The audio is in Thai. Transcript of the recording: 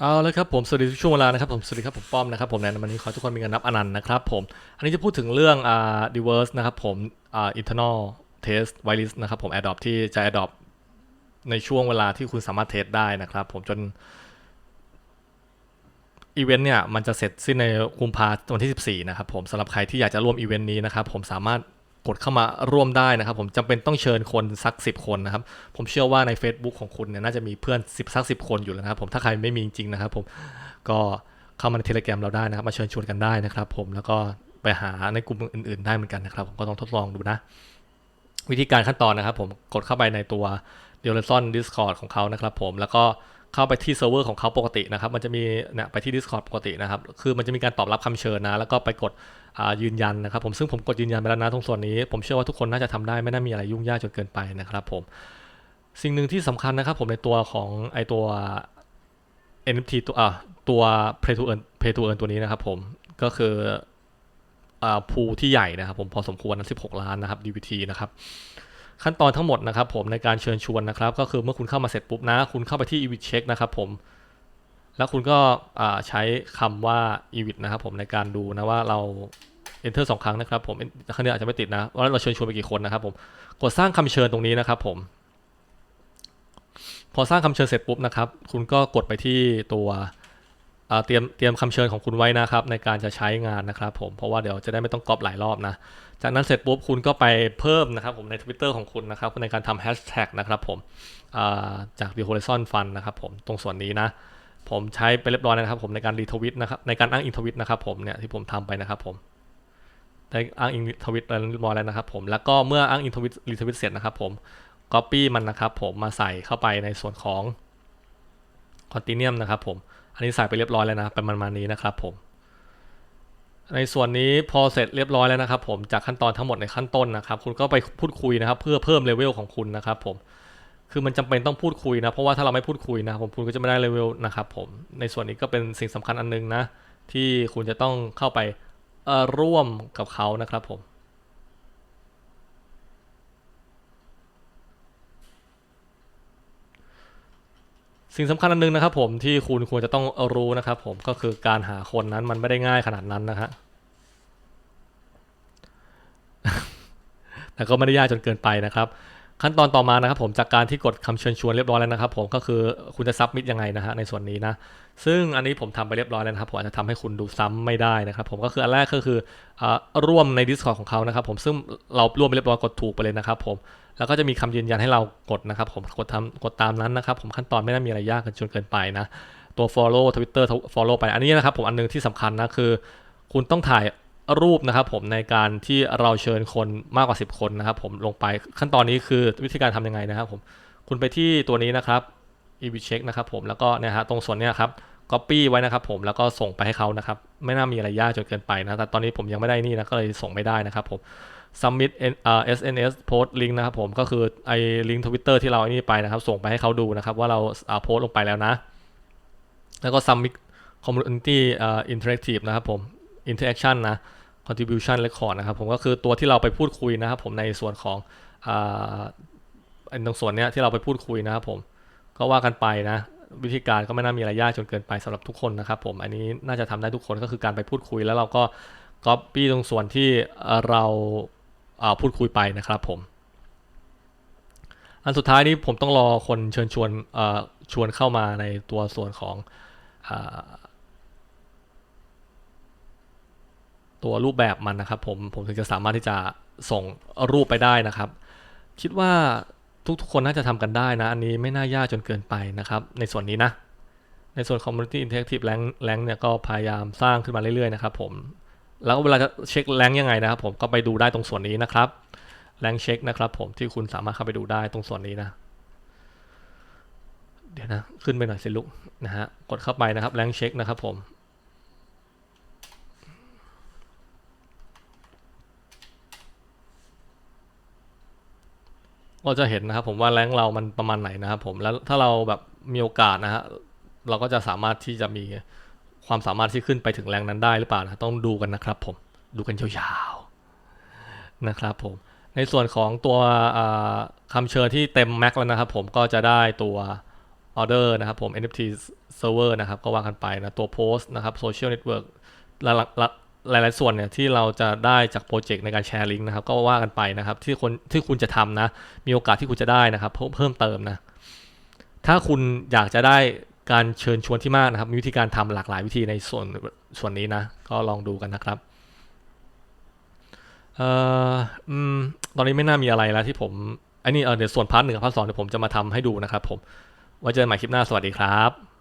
เอาลยครับผมสวัสดีทุกช่วงเวลานะครับผมสวัสดีครับผมป้อมนะครับผมในวันนี้ขอทุกคนมีเงินนับอนันต์นะครับผมอันนี้จะพูดถึงเรื่องอ่า diverse นะครับผมอ่า internal test whitelist นะครับผม adopt ที่จะ adopt ในช่วงเวลาที่คุณสามารถเทสได้นะครับผมจนอีเวนต์เนี่ยมันจะเสร็จสิ้นในกุมภาวันที่ 14 นะครับผมสำหรับใครที่อยากจะร่วมอีเวนต์นี้นะครับผมสามารถ กดเข้ามาร่วมได้นะครับ ผมจำเป็นต้องเชิญคนสัก 10 คนนะครับ ผมเชื่อว่าใน Facebook ของคุณเนี่ยน่าจะมีเพื่อน10สัก 10 คนอยู่แล้วนะครับผมถ้าใครไม่มีจริงๆนะครับ ผมก็เข้ามาในเทเล gram เราได้นะครับ มาเชิญชวนกันได้นะครับ ผมแล้วก็ไปหาในกลุ่มอื่น ๆ ได้เหมือนกันนะครับ ผมก็ต้องทดลองดูนะ วิธีการขั้นตอนนะครับ ผมกดเข้าไปในตัว d e l e s o n Discord ของเขานะครับ ผมแล้วก็ เข้าไปที่เซิร์ฟเวอร์ของเขาปกตินะครับ มันจะมีเนี่ยไปที่ Discord ปกตินะครับ คือมันจะมีการตอบรับคำเชิญนะ แล้วก็ไปกดยืนยันนะครับ ผมซึ่งผมกดยืนยันไปแล้วนะตรงส่วนนี้ ผมเชื่อว่าทุกคนน่าจะทำได้ไม่น่ามีอะไรยุ่งยากจนเกินไปนะครับผม สิ่งหนึ่งที่สำคัญนะครับ ผมในตัวของไอตัว NFT ตัวอะตัว Play to Earn Play to Earn ตัวนี้นะครับ ผมก็คืออ่าพูที่ใหญ่นะครับ ผมพอสมควรนะ16 ล้านนะครับ DVT นะครับ ขั้นตอนทั้งหมดนะครับผมในการเชิญชวนนะครับ ก็คือเมื่อคุณเข้ามาเสร็จปุ๊บนะ คุณเข้าไปที่ Evit Check นะครับผม แล้วคุณก็ใช้คำว่า Evit นะครับผมในการดูนะว่าเรา Enter สองครั้งนะครับผมครั้งนี้อาจจะไม่ติดนะว่าเราเชิญชวนไปกี่คนนะครับผมกดสร้างคำเชิญตรงนี้นะครับผม พอสร้างคำเชิญเสร็จปุ๊บนะครับ คุณก็กดไปที่ตัว เตรียมเตรียมคำเชิญของคุณไว้นะครับในการจะใช้งานนะครับผมเพราะว่าเดี๋ยวจะได้ไม่ต้องก๊อปหลายรอบนะ จากนั้นเสร็จปุ๊บคุณก็ไปเพิ่มนะครับผมใน Twitter ของคุณนะครับในการทำแฮชแท็กนะครับผมาจาก The Horizon Fund นะครับผมตรงส่วนนี้นะ ผมใช้ไปเรียบร้อยนะครับผมในการรีทวิตนะครับในการอ้างอิงทวิตนะครับผมเนี่ยที่ผมทำไปนะครับผมได้อ้างอิงทวิตเรียบร้อยแล้วนะครับผมแล้วก็เมื่ออ้างอิงทวิตรีทวิตเสร็จนะครับผม Copy มันนะครับผมมาใส่เข้าไปในส่วนของ Continuum นะครับผม อันนี้ใส่ไปเรียบร้อยแล้วนะเป็นประมานี้นะครับผม ในส่วนนี้พอเสร็จเรียบร้อยแล้วนะครับ ผมจากขั้นตอนทั้งหมดในขั้นต้นนะครับ คุณก็ไปพูดคุยนะครับ เพื่อเพิ่มเลเวลของคุณนะครับ ผมคือมันจำเป็นต้องพูดคุยนะเพราะว่าถ้าเราไม่พูดคุยนะผมคุณก็จะไม่ได้เลเวลนะครับผมในส่วนนี้ก็เป็นสิ่งสำคัญอันนึงนะ ที่คุณจะต้องเข้าไปร่วมกับเขานะครับผม สิ่งสำคัญอันหนึงนะครับผมที่คุณควรจะต้องรู้นะครับผมก็คือการหาคนนั้นมันไม่ได้ง่ายขนาดนั้นนะฮะแต่ก็ไม่ได้ยากจนเกินไปนะครับ ขั้นตอนต่อมานะครับผมจากการที่กดคำเชิญชวนเรียบร้อยแล้วนะครับ ผมก็คือคุณจะซับมิดยังไงนะฮะในส่วนนี้นะซึ่งอันนี้ผมทำไปเรียบร้อยแล้วนะครับผมอาจจะทำให้คุณดูซ้ำไม่ได้นะครับ ผมก็คืออันแรกก็คืออ่าร่วมใน Discord ของเขานะครับ ผมซึ่งเราร่วมไปเรียบร้อยกดถูกไปเลยนะครับ ผม แล้วก็จะมีคำยืนยันให้เรากดนะครับผมกดทำกดตามนั้นนะครับผมขั้นตอนไม่ได้มีอะไรยากกันจนเกินไปนะตัว follow Twitter follow ไปอันนี้นะครับผมอันหนึงที่สำคัญนะคือ คุณต้องถ่ายรูปนะครับผมในการที่เราเชิญคนมากกว่า 10 คนนะครับผมลงไปขั้นตอนนี้คือวิธีการทำยังไงนะครับผมคุณไปที่ตัวนี้นะครับ e v check นะครับผมแล้วก็เนี่ยฮะตรงส่วนเนี้ยครับ copy ไว้นะครับผมแล้วก็ส่งไปให้เขานะครับ ไม่น่ามีอะไรยากจนเกินไปนะแต่ตอนนี้ผมยังไม่ได้นี่นะก็เลยส่งไม่ได้นะครับผม submit SNS post link นะครับผมก็คือไอ้ link Twitter ที่เราไอ้นี่ไปนะครับ ส่งไปให้เขาดูนะครับ ว่าเราอ่าโพสต์ลงไปแล้วนะ แล้วก็ submit community อ่า interactive นะครับผม interaction นะ contribution record นะครับผมก็คือตัวที่เราไปพูดคุยนะครับผมในส่วนของอ่าไอ้ตรงส่วนเนี้ยที่เราไปพูดคุยนะครับผมก็ว่ากันไปนะวิธีการก็ไม่น่ามีอะไรยากจนเกินไปสำหรับทุกคนนะครับผมอันนี้น่าจะทำได้ทุกคนก็คือการไปพูดคุยแล้วเราก็ copy ตรงส่วนที่เรา พูดคุยไปนะครับผม อันสุดท้ายนี้ผมต้องรอคนเชิญชวนชวนเข้ามาในตัวส่วนของอตัวรูปแบบมันนะครับผมผมถึงจะสามารถที่จะส่งรูปไปได้นะครับ คิดว่าทุกๆคนน่าจะทำกันได้นะ อันนี้ไม่น่ายากจนเกินไปนะครับ ในส่วนนี้นะ ในส่วน Community Interactive Rank Rank เนี่ยก็พยายามสร้างขึ้นมาเรื่อยๆนะครับผม แล้วเวลาจะเช็คแรงยังไงนะครับผมก็ไปดูได้ตรงส่วนนี้นะครับแรงเช็คนะครับผมที่คุณสามารถเข้าไปดูได้ตรงส่วนนี้นะ เดี๋ยวนะ ขึ้นไปหน่อยสิลุกนะฮะกดเข้าไปนะครับแรงเช็คนะครับผมก็จะเห็นนะครับผมว่าแรงเรามันประมาณไหนนะครับผมแล้วถ้าเราแบบมีโอกาสนะฮะเราก็จะสามารถที่จะมี ความสามารถที่ขึ้นไปถึงแรงนั้นได้หรือเปล่านะต้องดูกันนะครับผมดูกันยาวๆนะครับผมในส่วนของตัวอ่าคำเชิญที่เต็มแม็กแล้วนะครับผมก็จะได้ตัวออเดอร์นะครับผม NFT server นะครับก็ว่ากันไปนะตัวโพสต์นะครับ social network หลายๆหลายๆส่วนเนี่ยที่เราจะได้จากโปรเจกต์ในการแชร์ลิงก์นะครับก็ว่ากันไปนะครับที่คนที่คุณจะทำนะมีโอกาสที่คุณจะได้นะครับเพิ่มเติมนะถ้าคุณอยากจะได้ การเชิญชวนที่มากนะครับ มีวิธีการทำหลากหลายวิธีในส่วนส่วนนี้นะ ก็ลองดูกันนะครับเอ่อตอนนี้ไม่น่ามีอะไรแล้วที่ผมไอ้นี่เออเดี๋ยวส่วนพาร์ทหนึ่งกับพาร์ทสองเดี๋ยวผมจะมาทำให้ดูนะครับผมไว้เจอกันใหม่คลิปหน้าสวัสดีครับ